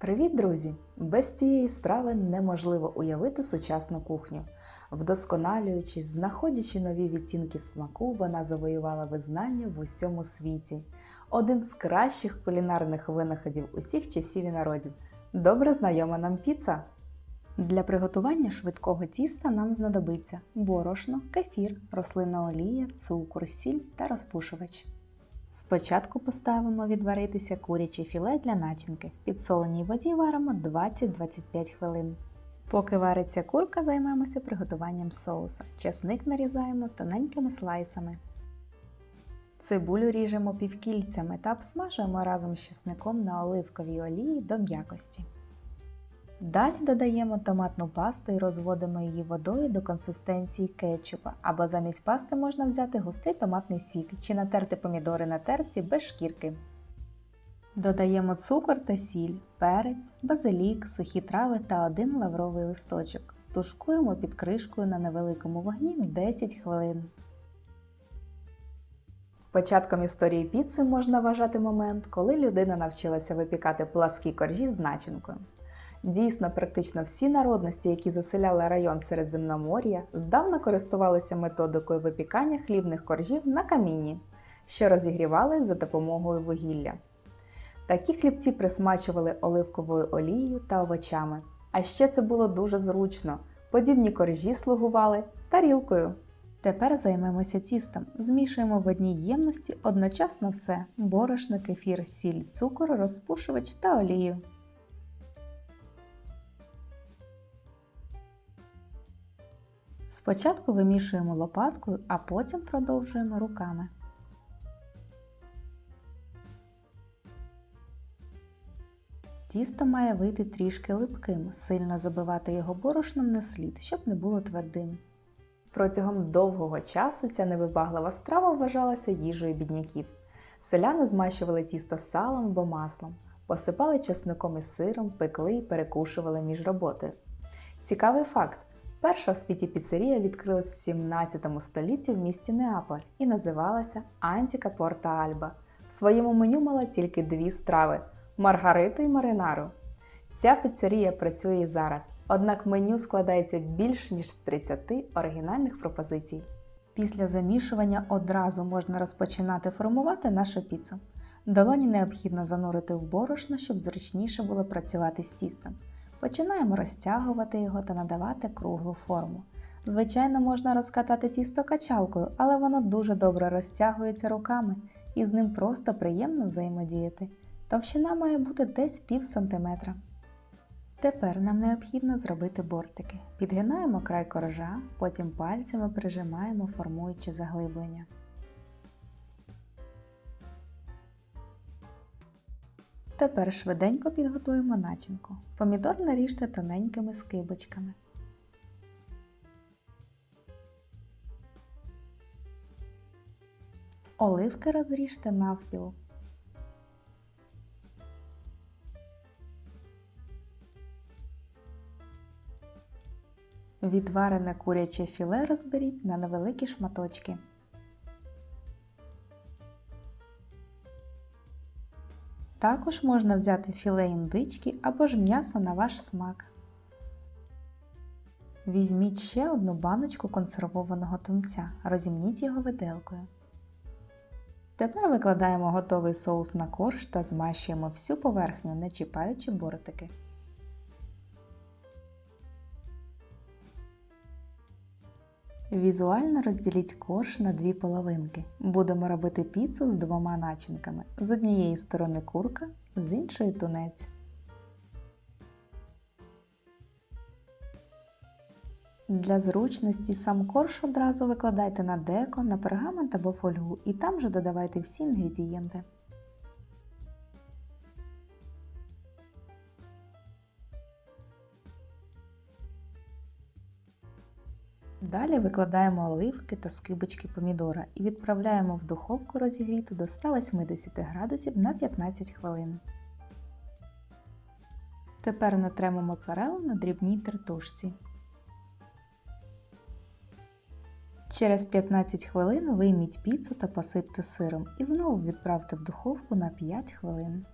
Привіт, друзі! Без цієї страви неможливо уявити сучасну кухню. Вдосконалюючись, знаходячи нові відтінки смаку, вона завоювала визнання в усьому світі. Один з кращих кулінарних винаходів усіх часів і народів. Добре знайома нам піца. Для приготування швидкого тіста нам знадобиться борошно, кефір, рослинна олія, цукор, сіль та розпушувач. Спочатку поставимо відваритися куряче філе для начинки. В підсоленій воді варимо 20-25 хвилин. Поки вариться курка, займемося приготуванням соуса. Часник нарізаємо тоненькими слайсами. Цибулю ріжемо півкільцями та обсмажуємо разом з чесником на оливковій олії до м'якості. Далі додаємо томатну пасту і розводимо її водою до консистенції кетчупа, або замість пасти можна взяти густий томатний сік чи натерти помідори на терці без шкірки. Додаємо цукор та сіль, перець, базилік, сухі трави та один лавровий листочок. Тушкуємо під кришкою на невеликому вогні 10 хвилин. Початком історії піци можна вважати момент, коли людина навчилася випікати пласкі коржі з начинкою. Дійсно, практично всі народності, які заселяли район Середземномор'я, здавна користувалися методикою випікання хлібних коржів на камінні, що розігрівали за допомогою вугілля. Такі хлібці присмачували оливковою олією та овочами. А ще це було дуже зручно. Подібні коржі слугували тарілкою. Тепер займемося тістом. Змішуємо в одній ємності одночасно все: борошно, кефір, сіль, цукор, розпушувач та олію. Спочатку вимішуємо лопаткою, а потім продовжуємо руками. Тісто має вийти трішки липким, сильно забивати його борошном не слід, щоб не було твердим. Протягом довгого часу ця невибаглива страва вважалася їжею бідняків. Селяни змащували тісто салом або маслом, посипали чесником і сиром, пекли і перекушували між роботою. Цікавий факт: перша в світі піцерія відкрилась в 17 столітті в місті Неаполь і називалася Антіка Порта Альба. В своєму меню мала тільки дві страви маргариту і маринару. Ця піцерія працює і зараз, однак меню складається більш ніж з 30 оригінальних пропозицій. Після замішування одразу можна розпочинати формувати нашу піцу. Долоні необхідно занурити в борошно, щоб зручніше було працювати з тістом. Починаємо розтягувати його та надавати круглу форму. Звичайно, можна розкатати тісто качалкою, але воно дуже добре розтягується руками і з ним просто приємно взаємодіяти. Товщина має бути десь пів сантиметра. Тепер нам необхідно зробити бортики. Підгинаємо край коржа, потім пальцями прижимаємо, формуючи заглиблення. Тепер швиденько підготуємо начинку. Помідор наріжте тоненькими скибочками. Оливки розріжте навпіл. Відварене куряче філе розберіть на невеликі шматочки. Також можна взяти філе індички або ж м'ясо на ваш смак. Візьміть ще одну баночку консервованого тунця, розімніть його виделкою. Тепер викладаємо готовий соус на корж та змащуємо всю поверхню, не чіпаючи бортики. Візуально розділіть корж на дві половинки. Будемо робити піцу з двома начинками. З однієї сторони курка, з іншої тунець. Для зручності сам корж одразу викладайте на деко, на пергамент або фольгу і там же додавайте всі інгредієнти. Далі викладаємо оливки та скибочки помідора і відправляємо в духовку розігріту до 180 градусів на 15 хвилин. Тепер натремо моцарелу на дрібній тертушці. Через 15 хвилин вийміть піцу та посипте сиром і знову відправте в духовку на 5 хвилин.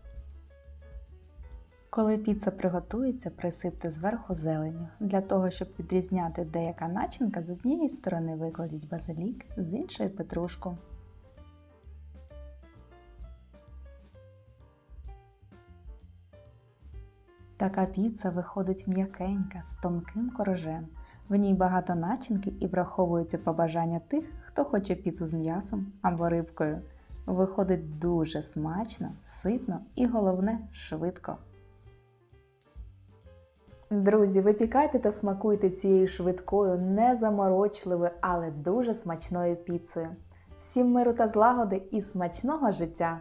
Коли піца приготується, присипте зверху зеленню. Для того, щоб відрізняти деяка начинка, з однієї сторони викладіть базилік, з іншої петрушку. Така піца виходить м'якенька з тонким коржем. В ній багато начинки і враховуються побажання тих, хто хоче піцу з м'ясом або рибкою. Виходить дуже смачно, ситно і головне швидко. Друзі, випікайте та смакуйте цією швидкою, незаморочливою, але дуже смачною піцею. Всім миру та злагоди і смачного життя!